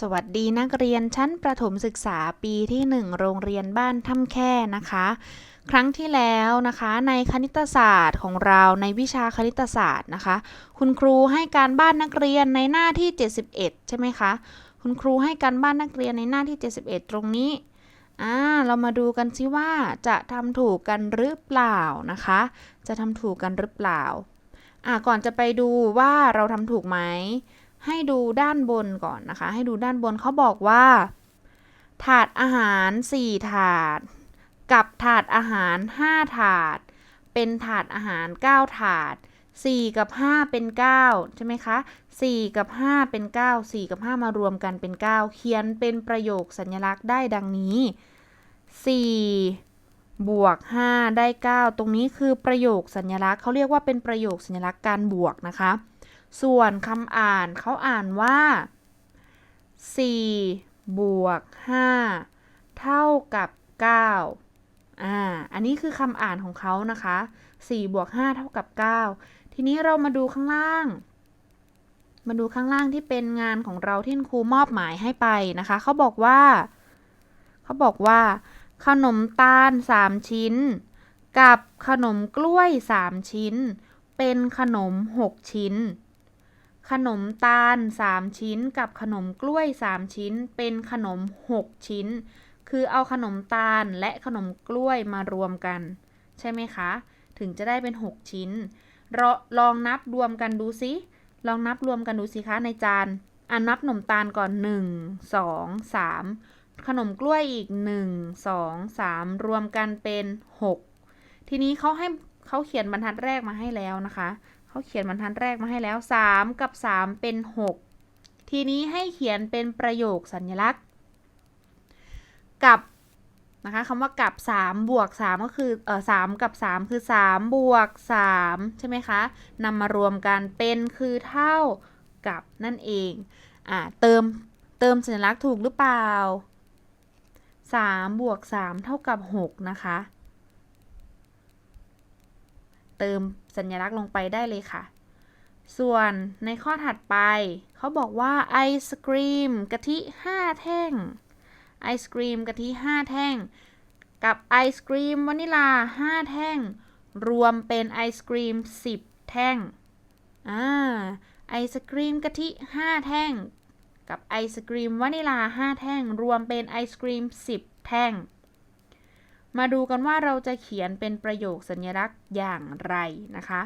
สวัสดีนักเรียนชั้นประถมศึกษาปีที่ 1 โรงเรียนบ้านถ้ำแค่นะคะ ครั้งที่แล้วนะคะในคณิตศาสตร์ของเราในวิชาคณิตศาสตร์นะคะ คุณครูให้การบ้านนักเรียนในหน้าที่ 71 ใช่ไหมคะ คุณครูให้การบ้านนักเรียนในหน้าที่ 71 ตรงนี้อ่าเรามาดูกันซิว่าจะทำถูกกันหรือเปล่านะคะ จะทำถูกกันหรือเปล่าอ่าก่อนจะไปดูว่าเราทำถูกไหม ให้ดูด้านบนก่อนนะคะ ให้ดูด้านบนเขาบอกว่า ถาดอาหาร 4 ถาด กับถาดอาหาร 5 ถาด เป็นถาดอาหาร 9 ถาด 4 กับ 5 เป็น 9 ใช่ไหมคะ 4 กับ 5 เป็น 9 4 กับ 5 มารวมกันเป็น 9 เขียนเป็นประโยคสัญลักษณ์ได้ดังนี้ 4 บวก 5 ได้ 9 ตรงนี้คือประโยคสัญลักษณ์เขาเรียกว่าเป็นประโยคสัญลักษณ์การบวกนะคะ ส่วนคำอ่านเขาอ่านว่า 4 บวก 5 เท่ากับ 9 อ่า อันนี้คือคำอ่านของเขานะคะ 4 บวก 5 เท่ากับ 9 ทีนี้เรามาดูข้างล่าง มาดูข้างล่างที่เป็นงานของเราที่ครูมอบหมายให้ไปนะคะ เขาบอกว่า เขาบอกว่า ขนมตาล 3 ชิ้น กับขนมกล้วย 3 ชิ้น เป็นขนม 6 ชิ้น ขนมตาล 3 ชิ้น กับขนมกล้วย 3 ชิ้น เป็นขนม 6 ชิ้น คือเอาขนมตาลและขนมกล้วยมารวมกัน ใช่ไหมคะ ถึงจะได้เป็น 6 ชิ้นรอลองนับรวมกันดูสิลองนับรวมกันดูสิคะในจานอะนับขนมตาลก่อน 1 2 3 ขนมกล้วยอีก 1 2 3 รวมกันเป็น 6 ทีนี้เขาให้เขาเขียนบรรทัดแรกมาให้แล้วนะคะ เขาเขียนบรรทัดแรกมาให้แล้ว 3 กับ 3 เป็น 6 ทีนี้ให้เขียนเป็นประโยคสัญลักษณ์ กับนะคะคำว่ากับ 3 บวก 3 ก็คือเออ3กับ 3 คือ 3 บวก 3 ใช่ไหมคะนำมารวมกันเป็นคือเท่ากับนั่นเองอ่าเติมเติมสัญลักษณ์ถูกหรือเปล่า 3 บวก 3 เท่ากับ 6 นะคะ เติมสัญลักษณ์ลงไปได้เลยค่ะ ส่วนในข้อถัดไปเขาบอกว่าไอศกรีมกะทิ 5 แท่ง ไอศกรีมกะทิ 5 แท่ง กับไอศกรีมวานิลา 5 แท่ง รวมเป็นไอศกรีม 10 แท่ง อ่า ไอศกรีมกะทิ 5 แท่ง กับไอศกรีมวานิลา 5 แท่ง รวมเป็นไอศกรีม 10 แท่ง มาดูกันว่าเราจะเขียนเป็นประโยคสัญลักษณ์อย่างไรนะคะ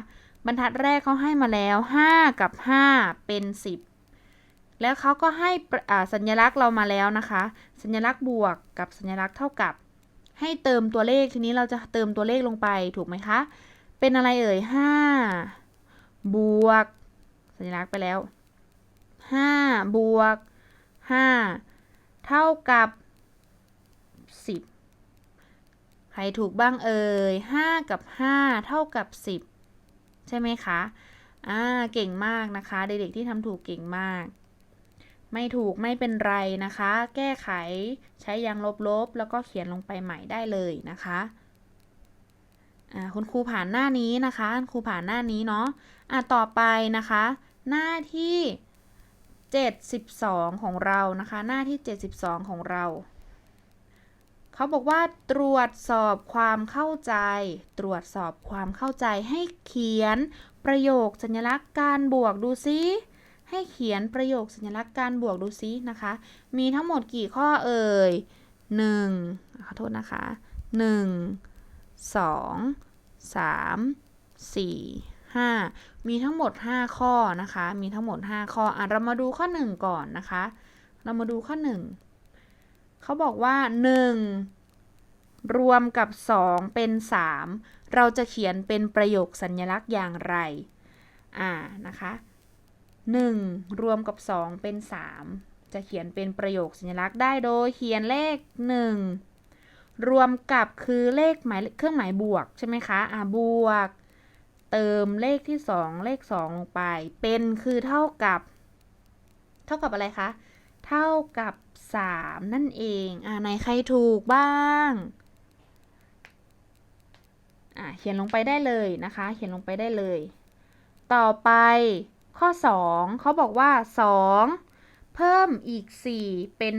บรรทัดแรกเขาให้มาแล้ว 5 กับ 5 เป็น 10 แล้วเขาก็ให้สัญลักษณ์เรามาแล้วนะคะ สัญลักษณ์บวกกับสัญลักษณ์เท่ากับ ให้เติมตัวเลขทีนี้เราจะเติมตัวเลขลงไปถูกไหมคะ เป็นอะไรเอ่ย 5 บวก สัญลักษณ์ไปแล้ว 5 บวก 5 เท่ากับ 10 ใค รถูกบ้างเอ่ย5 กับ 5 เท่ากับ 10 ใช่ไหมคะอ่าเก่งมากนะคะ เด็กๆที่ทำถูกเก่งมาก ไม่ถูกไม่เป็นไรนะคะ แก้ไขใช้ยางลบๆ แล้วก็เขียนลงไปใหม่ได้เลยนะคะอ่าคุณครูผ่านหน้านี้นะคะคุณครูผ่านหน้านี้เนาะอ่าต่อไปนะคะ หน้าที่ 72 ของเรานะคะ หน้าที่ 72 ของเรา เขาบอกว่าตรวจสอบความเข้าใจ ตรวจสอบความเข้าใจให้เขียนประโยคสัญลักษณ์การบวกดูซิให้เขียนประโยคสัญลักษณ์การบวกดูซินะคะ มีทั้งหมดกี่ข้อเอ่ย 1 ขอโทษนะคะ 1 2 3 4 5 มีทั้งหมด 5 ข้อนะคะ มีทั้งหมด 5 ข้ออะเรามาดูข้อ 1 ก่อนนะคะ เรามาดูข้อ 1 เขาบอกว่า 1 รวมกับ 2 เป็น 3 เราจะเขียนเป็นประโยคสัญลักษณ์อย่างไร อ่า นะคะ 1 รวมกับ 2 เป็น 3 จะเขียนเป็นประโยคสัญลักษณ์ได้โดยเขียนเลข 1 รวมกับคือเลขหมายเครื่องหมายบวกใช่ไหมคะ อ่าบวก เติมเลขที่ 2 เลข 2 ลงไป เป็นคือเท่ากับ เท่ากับอะไรคะ เท่ากับ 3 นั่นเอง อ่าไหนใครถูกบ้างอ่าเขียนลงไปได้เลยนะคะ เขียนลงไปได้เลย ต่อไปข้อ 2เขาบอกว่า 2เพิ่พิ่มอีก 4 เป็น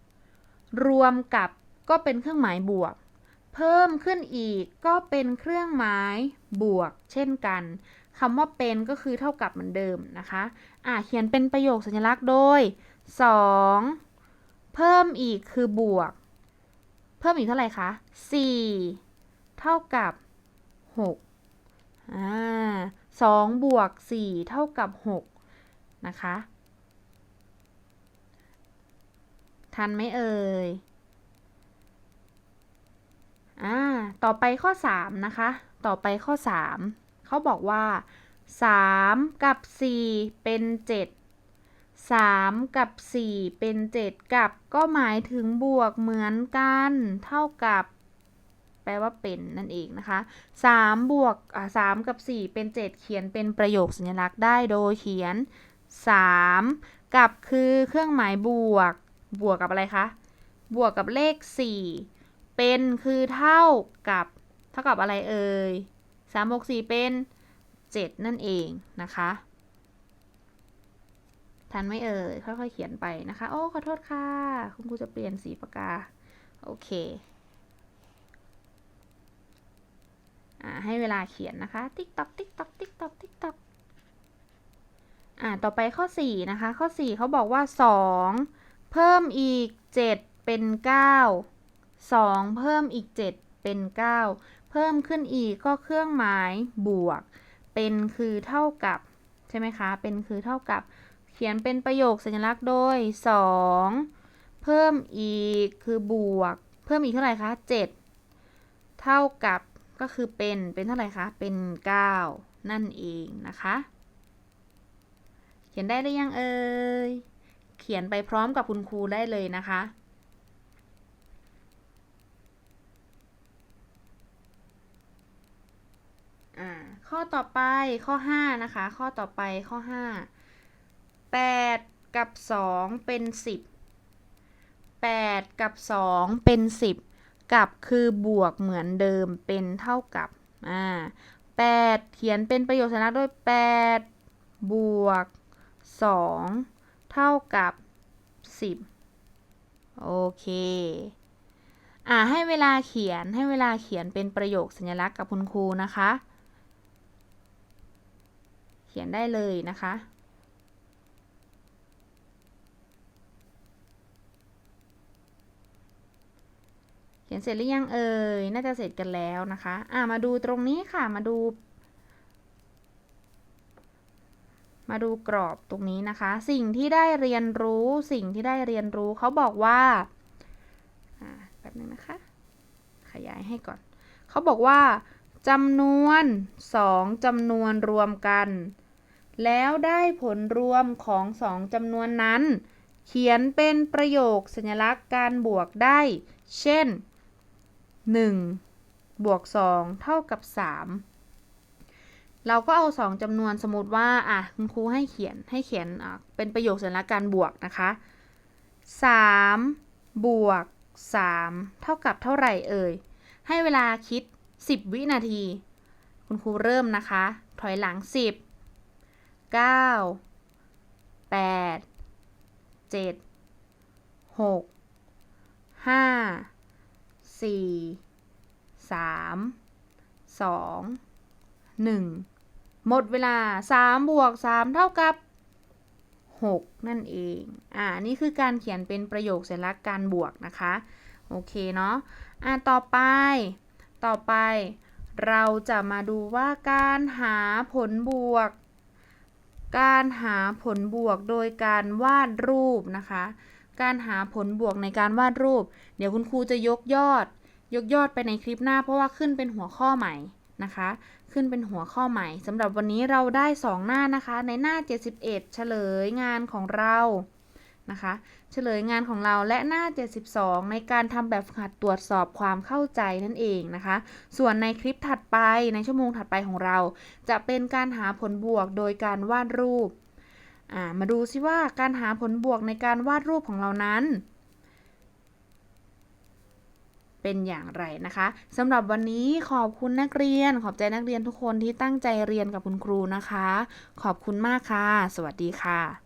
6 รวมกับก็เป็นเครื่องหมายบวก เพิ่มขึ้นอีกก็เป็นเครื่องหมายบวก เช่นกันคำว่าเป็นก็คือเท่ากับเหมือนเดิมนะคะ อ่าเขียนเป็นประโยคสัญลักษณ์โดย 2 เพิ่มอีกคือบวก เพิ่มอีกเท่าไหร่คะ 4 เท่ากับ 6อ่าสองบวก 4 เท่ากับ 6 นะคะ ทันไหมเอ่ยอ่าต่อไปข้อ 3 นะคะ ต่อไปข้อ 3 เขาบอกว่า 3 กับ 4 เป็น 7 3 กับ 4 เป็น 7 กับ ก็หมายถึงบวกเหมือนกัน เท่ากับ แปลว่าเป็นนั่นเองนะคะ3บวกอ่า3กับ 4 เป็น 7 เขียนเป็นประโยคสัญลักษณ์ได้โดยเขียน 3 กับคือเครื่องหมายบวก บวกกับอะไรคะ บวกกับเลข 4 เป็นคือเท่ากับ เท่ากับอะไรเอ่ย3บวก4เป็น 7 นั่นเองนะคะ ทันไหมเอ่ยค่อยๆเขียนไปนะคะ โอ้ขอโทษค่ะ คุณครูจะเปลี่ยนสีปากกา โอเคอ่าให้เวลาเขียนนะคะ ติ๊กตอกติ๊กตอกติ๊กตอกติ๊กตอกอ่าต่อไปข้อ 4 นะคะ ข้อ 4เขาบอกว่า 2 เพิ่มอีก 7 เป็น 9 2 เพิ่มอีก 7 เป็น 9 เพิ่มขึ้นอีกก็เครื่องหมายบวก เป็นคือเท่ากับ ใช่ไหมคะ เป็นคือเท่ากับ เขียนเป็นประโยคสัญลักษณ์โดย 2 เพิ่มอีกคือบวก เพิ่มอีกเท่าไหร่คะ 7 เท่ากับก็คือเป็นเป็นเท่าไหร่คะ เป็น 9 นั่นเองนะคะ เขียนได้หรือยังเอ่ย เขียนไปพร้อมกับคุณครูได้เลยนะคะอ่าข้อต่อไปข้อ 5 นะคะ ข้อต่อไปข้อ 5 8 กับ 2 เป็น 10 8 กับ 2 เป็น 10 กับคือบวกเหมือนเดิมเป็นเท่ากับอ่า8เขียนเป็นประโยคสัญลักษณ์ด้วย 8 บวก 2 เท่ากับ 10 โอเคอ่าให้เวลาเขียนให้เวลาเขียนเป็นประโยคสัญลักษณ์กับคุณครูนะคะ เขียนได้เลยนะคะ ขียนเสร็จหรือยังเอ่ย น่าจะเสร็จกันแล้วนะคะ อ่ามาดูตรงนี้ค่ะ มาดู มาดูกรอบตรงนี้นะคะ สิ่งที่ได้เรียนรู้ สิ่งที่ได้เรียนรู้ เขาบอกว่า อ่า แป๊บนึงนะคะ ขยายให้ก่อน เขาบอกว่าจำนวนสองจำนวนรวมกัน แล้วได้ผลรวมของสองจำนวนนั้น เขียนเป็นประโยคสัญลักษณ์การบวกได้เช่น 1บวก2เท่ากับ 3 เราก็เอา 2จำนวนสมมติว่าอะคุณครูให้เขียนให้เขียนอะเป็นประโยคสัญลักษณ์การบวกนะคะ 3 บวก 3 เท่ากับเท่าไหร่เอ่ย ให้เวลาคิด 10 วินาที คุณครูเริ่มนะคะ ถอยหลัง 10 9 8 7 6 5 4 3 2 1หมดเวลา3บวก3เท่ากับ6นั่นเอง อ่า นี่คือการเขียนเป็นประโยคสัญลักษณ์การบวกนะคะ โอเคเนาะ อ่า ต่อไป ต่อไปเราจะมาดูว่าการหาผลบวก การหาผลบวกโดยการวาดรูปนะคะ การหาผลบวกในการวาดรูป เดี๋ยวคุณครูจะยกยอด ยกยอดไปในคลิปหน้า เพราะว่าขึ้นเป็นหัวข้อใหม่นะคะ ขึ้นเป็นหัวข้อใหม่สำหรับวันนี้เราได้ 2 หน้านะคะ ในหน้า 71 เฉลยงานของเรานะคะเฉลยงานของเราและหน้า 72 ในการทำแบบฝึกหัดตรวจสอบความเข้าใจนั่นเองนะคะ ส่วนในคลิปถัดไปในชั่วโมงถัดไปของเรา จะเป็นการหาผลบวกโดยการวาดรูป มาดูซิว่าการหาผลบวกในการวาดรูปของเรานั้น เป็นอย่างไรนะคะสำหรับวันนี้ขอบคุณนักเรียน ขอบใจนักเรียนทุกคนที่ตั้งใจเรียนกับคุณครูนะคะ ขอบคุณมากค่ะ สวัสดีค่ะ